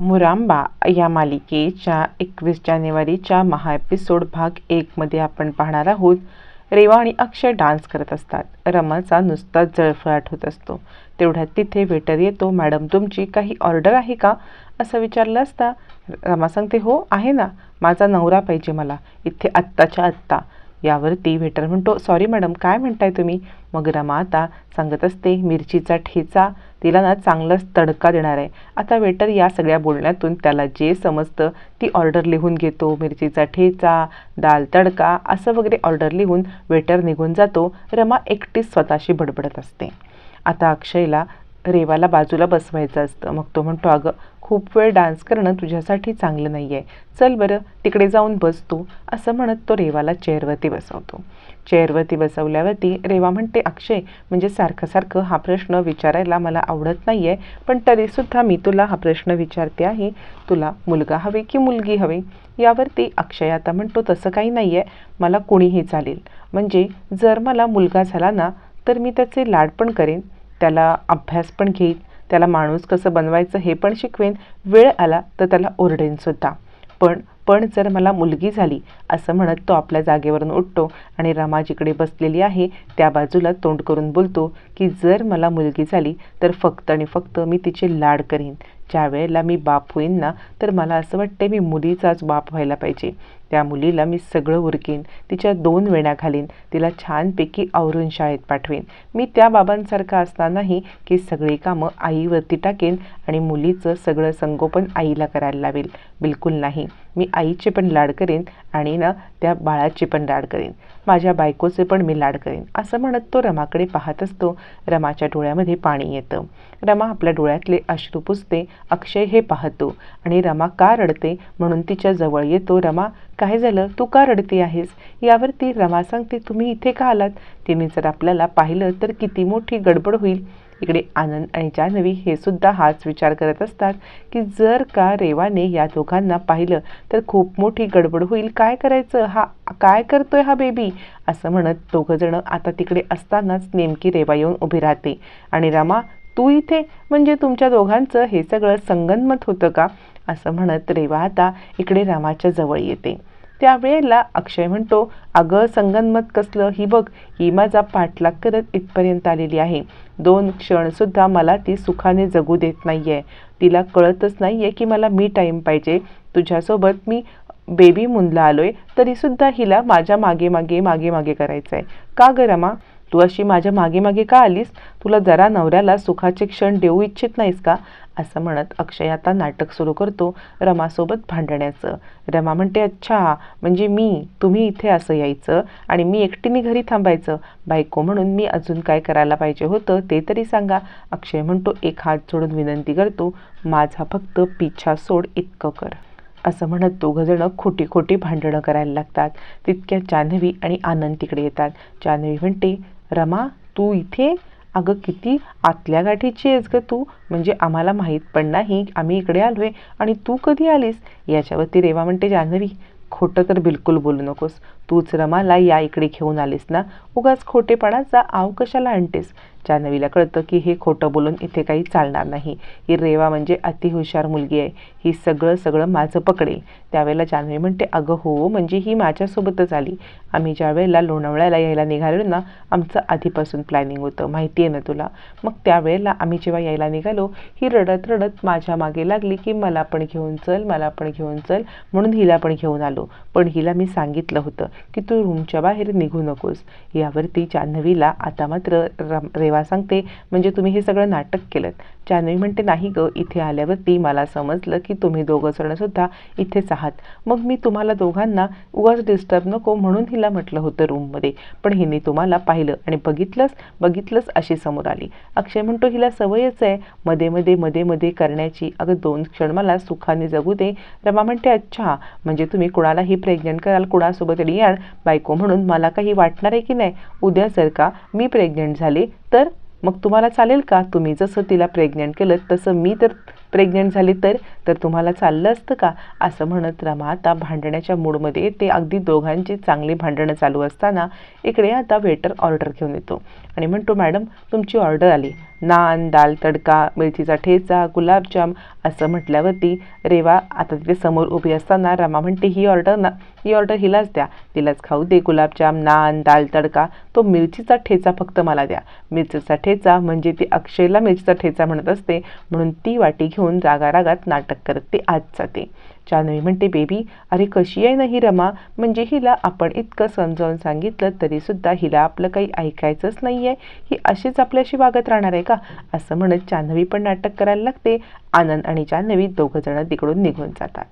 मुरांबा या मालिकेच्या एकवीस जानेवारीच्या महा एपिसोड भाग एकमध्ये आपण पाहणार आहोत. रेवा आणि अक्षय डान्स करत असतात. रमाचा नुसताच जळफळाट होत असतो. तेवढ्यात तिथे वेटर येतो मॅडम तुमची काही ऑर्डर आहे का? असं विचारलं असता. रमा सांगते हो आहे ना. माझा नवरा पाहिजे मला. इथे आत्ताच्या आत्ता. यावरती वेटर म्हणतो सॉरी मॅडम काय म्हणताय तुम्ही? मग रमा आता सांगत असते मिरचीचा ठेचा तिला ना चांगलाच तडका देणार आहे. आता वेटर या सगळ्या बोलण्यातून त्याला जे समजतं ती ऑर्डर लिहून घेतो मिरचीचा ठेचा दाल तडका असं वगैरे ऑर्डर लिहून वेटर निघून जातो. रमा एकटीच स्वतःशी बडबडत असते. आता अक्षयला रेवाला बाजूला बसवायचं असतं. मग तो म्हणतो अगं खूप वेळ डान्स करणं तुझ्यासाठी चांगलं नाही आहे चल बरं तिकडे जाऊन बसतो. असं म्हणत तो रेवाला चेअरवरती बसवतो. चेअरवरती बसवल्यावरती रेवा म्हणते अक्षय म्हणजे सारखं सारखं हा प्रश्न विचारायला मला आवडत नाही आहे पण तरीसुद्धा मी तुला हा प्रश्न विचारते आहे. तुला मुलगा हवे की मुलगी हवे यावरती अक्षय आता म्हणतो तसं काही नाही आहे मला कुणीही चालेल. म्हणजे जर मला मुलगा झाला ना तर मी त्याचे लाड पण करेन. त्याला अभ्यास पण घेईन त्याला माणूस कसं बनवायचं हे पण शिकवेन वेळ आला तर त्याला ओरडेनसुद्धा पण पण जर मला मुलगी झाली असं म्हणत तो आपल्या जागेवरून उठतो आणि रमा जिकडे बसलेली आहे त्या बाजूला तोंड करून बोलतो की जर मला मुलगी झाली तर फक्त आणि फक्त मी तिचे लाड करीन. ज्या वेळेला मी बाप होईन ना तर मला असं वाटते मी मुलीचाच बाप व्हायला पाहिजे. त्या मुलीला मी सगळं उरकीन तिच्या दोन वेण्या घालीन तिला छानपैकी आवरून शाळेत पाठवेन. मी त्या बाबांसारखं असतानाही की सगळी कामं आईवरती टाकेन आणि मुलीचं सगळं संगोपन आईला करायला लावेल. बिलकुल नाही. मी आईचे पण लाड करेन आणि ना त्या बाळाचे पण लाड करेन. माझ्या बायकोचे पण मी लाड करेन. असं म्हणत तो रमाकडे पाहत असतो. रमाच्या डोळ्यामध्ये पाणी येतं. रमा आपल्या डोळ्यातले अश्रू पुसते. अक्षय हे पाहतो. आणि रमा का रडते? म्हणून तिच्या जवळ येतो. रमा काय झालं? तू का रडती आहेस? यावरती रमा सांगते तुम्ही इथे का आलात? तिने जर आपल्याला पाहिलं तर किती मोठी गडबड होईल. इकडे आनंद आणि जान्हवी हे सुद्धा हाच विचार करत असतात की जर का रेवाने या दोघांना पाहिलं तर खूप मोठी गडबड होईल. काय करायचं? हा काय करतोय हा बेबी असं म्हणत दोघंजणं आता तिकडे असतानाच नेमकी रेवा येऊन उभी राहते. आणि रमा तू इथे? म्हणजे तुमच्या दोघांचं हे सगळं संगनमत होतं का? असं म्हणत रेवा आता इकडे रामाच्या जवळ येते. त्यावेळेला अक्षय म्हणतो अगं संगनमत कसलं? ही बघ ही माझा पाठलाग करत इथपर्यंत आलेली आहे. दोन क्षणसुद्धा मला ती सुखाने जगू देत नाही आहे तिला कळतच नाही आहे की मला मी टाईम पाहिजे. तुझ्यासोबत मी बेबी मुनला आलो आहे तरीसुद्धा हिला माझ्या मागे मागे मागे मागे करायचं आहे का गरमा रमा? तू अशी माझ्या मागे मागे का आलीस? तुला जरा नवऱ्याला सुखाचे क्षण देऊ इच्छित नाहीस का? असं म्हणत अक्षय आता नाटक सुरू करतो रमासोबत भांडण्याचं. रमा म्हणते अच्छा म्हणजे मी तुम्ही इथे असं यायचं आणि मी एकटीने घरी थांबायचं. बायको म्हणून मी अजून काय करायला पाहिजे होतं ते तरी सांगा. अक्षय म्हणतो एक हात जोडून विनंती करतो माझा फक्त पिछा सोड इतकं कर. असं म्हणत दोघंजणं खोटी खोटी भांडणं करायला लागतात. तितक्या जान्हवी आणि आनंद तिकडे येतात. जान्हवी म्हणते रमा तू इथे? अगं किती आतल्या गाठीची आहेस गं तू. म्हणजे आम्हाला माहीत पण नाही आम्ही इकडे आलो आहे आणि तू कधी आलीस? याच्यावरती रेवा म्हणते जान्हवी. खोटं तर बिलकुल बोलू नकोस. तूच रमाला या इकडे घेऊन आलीस ना? उगाच खोटेपणाचा आव कशाला आणतेस? जान्हवीला कळतं की हे खोटं बोलून इथे काही चालणार नाही. ही रेवा म्हणजे अतिहुशार मुलगी आहे. ही सगळं सगळं माझं पकडेल. त्यावेळेला जान्हवी म्हणते अगं हो म्हणजे ही माझ्यासोबतच आली. आम्ही ज्या वेळेला लोणावळ्याला यायला निघालो ना आमचं आधीपासून प्लॅनिंग होतं. माहिती आहे ना तुला? मग त्यावेळेला आम्ही जेव्हा यायला निघालो ही रडत रडत माझ्या मागे लागली की मला पण घेऊन चल मला पण घेऊन चल म्हणून हिला पण घेऊन आलो. पण हिला मी सांगितलं होतं की तू रूमच्या बाहेर निघू नकोस. यावरती जान्हवीला आता मात्र रेवा सांगते. म्हणजे तुम्ही हे सगळं नाटक केलं जान्हवी म्हणते नाही गं इथे आल्यावरती मला समजलं की तुम्ही दोघं जणसुद्धा इथेच आहात. मग मी तुम्हाला दोघांना उगाच डिस्टर्ब नको म्हणून हिला म्हटलं होतं रूममध्ये पण हिने तुम्हाला पाहिलं आणि बघितलंच बघितलंच अशी समोर आली. अक्षय म्हणतो हिला सवयच आहे. मध्ये मध्ये मध्ये मध्ये करण्याची. अगं दोन क्षण मला सुखाने जगू दे. रमा म्हणते अच्छा. म्हणजे तुम्ही कुणालाही प्रेग्नंट कराल कुणासोबत याल बायको म्हणून मला काही वाटणार आहे की नाही? उद्या जर का मी प्रेग्नंट झाले तर मग तुम्हाला चालेल का? तुम्ही जसं तिला प्रेग्नंट केलं तसं मी तर प्रेग्नंट झाली तर? तर तुम्हाला चाललं असतं का? असं म्हणत रमा आता भांडण्याच्या मूडमध्ये ते अगदी दोघांची चांगली भांडणं चालू असताना इकडे आता वेटर ऑर्डर घेऊन येतो. आणि म्हणतो मॅडम तुमची ऑर्डर आली. नान दाल तडका मिरचीचा ठेचा गुलाबजाम असं म्हटल्यावरती रेवा आता तिथे समोर उभी असताना रमा म्हणते ही ऑर्डर ना ही ऑर्डर हिलाच द्या. तिलाच खाऊ दे. गुलाबजाम नान दाल तडका तो मिरचीचा ठेचा फक्त मला द्या. मिरचीचा ठेचा म्हणजे ती अक्षयला मिरचीचा ठेचा म्हणत असते. म्हणून ती वाटी घेऊन रागारागात नाटक करत ती आत जाते. जानवी म्हणते बेबी अरे कशी आहे ना ही रमा? म्हणजे हिला आपण इतकं समजावून सांगितलं तरीसुद्धा हिला आपलं काही ऐकायचंच नाही आहे ही अशीच आपल्याशी वागत राहणार आहे का? असं म्हणत जान्हवी पण नाटक करायला लागते. आनंद आणि जान्हवी दोघंजणं तिकडून निघून जातात.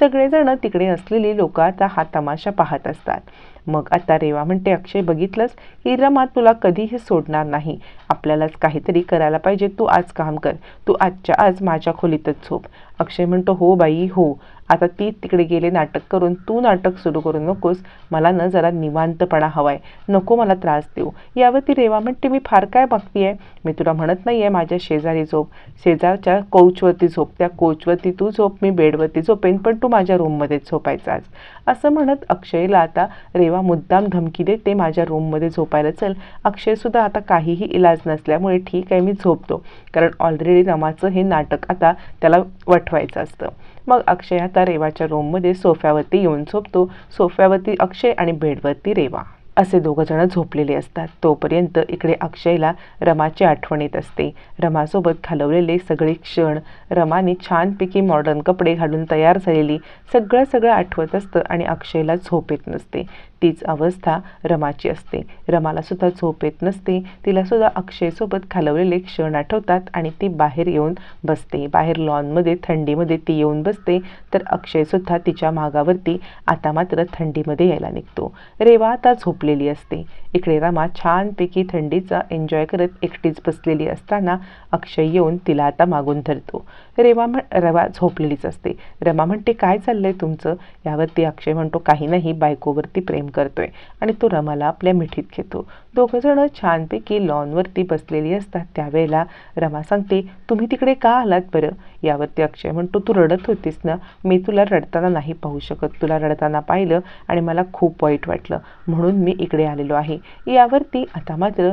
सगळेजण तिकडे असलेली लोक आता हा तमाशा पाहत असतात. मग आता रेवा म्हणते अक्षय बघितलंस? ही रमा तुला कधीही सोडणार नाही. आपल्यालाच काहीतरी करायला पाहिजे. तू आज काम कर. तू आजच्या आज माझ्या खोलीतच झोप. अक्षय म्हणतो हो बाई हो. आता ती तिकडे गेले नाटक करून. तू नाटक सुरू करू नकोस. मला न जरा निवांतपणा हवाय. नको मला त्रास देऊ. यावरती रेवा म्हणते मी फार काय मागतीये? मी तुला म्हणत नाही आहे माझ्या शेजारी झोप. शेजारच्या कोचवरती झोप. त्या कोचवरती तू झोप. मी बेडवरती झोपेन. पण तू माझ्या रूममध्ये झोपायचा आज. असं म्हणत अक्षयला आता रेवा मुद्दाम धमकी देते माझ्या रूममध्ये झोपायला चल. अक्षयसुद्धा आता काहीही इलाज नसल्यामुळे ठीक आहे मी झोपतो. कारण ऑलरेडी रमाचं हे नाटक आता त्याला वठवायचं असतं. मग अक्षय आता रेवाच्या रूममध्ये सोफ्यावरती येऊन झोपतो. सोफ्यावरती अक्षय आणि बेडवरती रेवा. असे दोघंजणं झोपलेले असतात. तोपर्यंत इकडे अक्षयला रमाची आठवण येत असते. रमासोबत घालवलेले सगळे क्षण रमाने छानपैकी मॉडर्न कपडे घालून तयार झालेली सगळं सगळं आठवत असतं आणि अक्षयला झोप येत नसते. तीच अवस्था रमाची असते. रमाला सुद्धा झोप येत नसते. तिलासुद्धा अक्षयसोबत घालवलेले क्षण आठवतात आणि ती बाहेर येऊन बसते. बाहेर लॉनमध्ये थंडीमध्ये ती येऊन बसते. तर अक्षयसुद्धा तिच्या मागावरती आता मात्र थंडीमध्ये यायला निघतो. रेवा आता झोपलेली असते. इकडे रमा छानपैकी थंडीचा एन्जॉय करत एकटीच बसलेली असताना अक्षय येऊन तिला आता मागून धरतो. रेवा म्हण रवा झोपलेलीच असते. रमा म्हणते काय चाललंय तुमचं? यावरती अक्षय म्हणतो काही नाही बायकोवरती प्रेम करतोय. आणि तो रमाला आपल्या मिठीत घेतो. दोघंजणं छानपैकी लॉनवरती बसलेली असतात. त्यावेळेला रमा सांगते तुम्ही तिकडे का आलात बरं? यावरती अक्षय म्हणतो तू रडत होतीस ना? मी तुला रडताना नाही पाहू शकत. तुला रडताना पाहिलं आणि मला खूप वाईट वाटलं. म्हणून मी इकडे आलेलो आहे. यावरती आता मात्र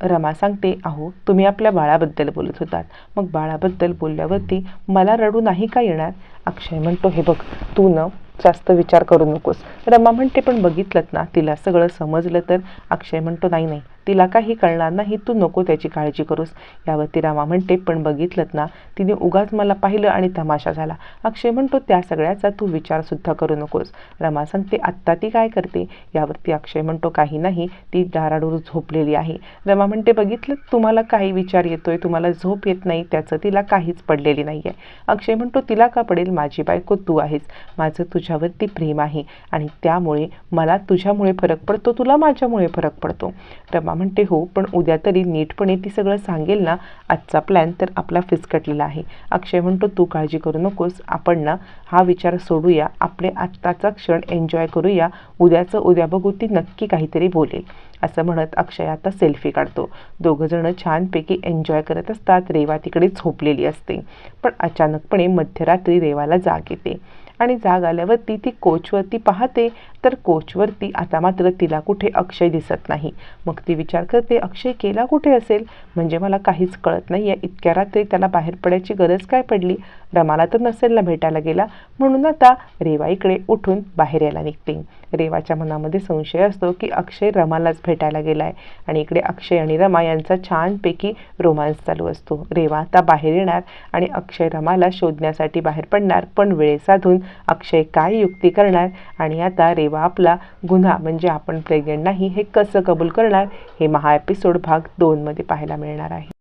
रमा सांगते अहो तुम्ही आपल्या बाळाबद्दल बोलत होतात. मग बाळाबद्दल बोलल्यावरती मला रडू नाही का येणार? अक्षय म्हणतो हे बघ तू न जास्त विचार करू नकोस. रमा म्हणते पण बघितलं ना तिला सगळं समजलं तर? अक्षय म्हणतो नाही नाही. तिला काही कळणार नाही तू नको त्याची काळजी करूस. यावरती रामा म्हणते पण बघितलं ना तिने उगाच मला पाहिलं आणि तमाशा झाला. अक्षय म्हणतो त्या सगळ्याचा तू विचारसुद्धा करू नकोस. रमा सांगते आत्ता ती काय करते? यावरती अक्षय म्हणतो काही नाही ती दाराडूर झोपलेली आहे. रमा म्हणते बघितलं तुम्हाला काही विचार येतोय तुम्हाला झोप येत नाही त्याचं तिला काहीच पडलेली नाही आहे अक्षय म्हणतो तिला का पडेल? माझी बायको तू आहेस. माझं तुझ्यावरती प्रेम आहे आणि त्यामुळे मला तुझ्यामुळे फरक पडतो तुला माझ्यामुळे फरक पडतो. रमा म्हणते हो पण उद्या तरी नीटपणे ती सगळं सांगेल ना आजचा प्लॅन तर आपला फिसकटलेला आहे. अक्षय म्हणतो तू काळजी करू नकोस आपण ना हा विचार सोडूया आपले आत्ताचा क्षण एन्जॉय करूया उद्याचं उद्या बघू ती नक्की काहीतरी बोलेल. असं म्हणत अक्षय आता सेल्फी काढतो. दोघंजणं छानपैकी एन्जॉय करत असतात रेवा तिकडे झोपलेली असते. पण अचानकपणे मध्यरात्री रेवाला जाग येते. आणि जाग आल्यावरती ती कोचवरती पाहते तर कोचवरती आता मात्र तिला कुठे अक्षय दिसत नाही. मग ती विचार करते अक्षय केला कुठे असेल? म्हणजे मला काहीच कळत नाही आहे इतक्या रात्री त्याला बाहेर पडायची गरज काय पडली? रमाला तर नसेल ना भेटायला गेला. म्हणून आता रेवा इकडे उठून बाहेर यायला निघते. रेवाच्या मनामध्ये संशय असतो की अक्षय रमालाच भेटायला गेला आहे आणि इकडे अक्षय आणि रमा यांचा छानपैकी रोमांस चालू असतो. रेवा आता बाहेर येणार आणि अक्षय रमाला शोधण्यासाठी बाहेर पडणार. पण वेळ साधून अक्षय काय युक्ती करणार आणि आता रेवा आपला गुन्हा म्हणजे आपण प्रेग्नेंट नाही हे कसं कबूल करणार? हे महा एपिसोड भाग दोनमध्ये पाहायला मिळणार आहे.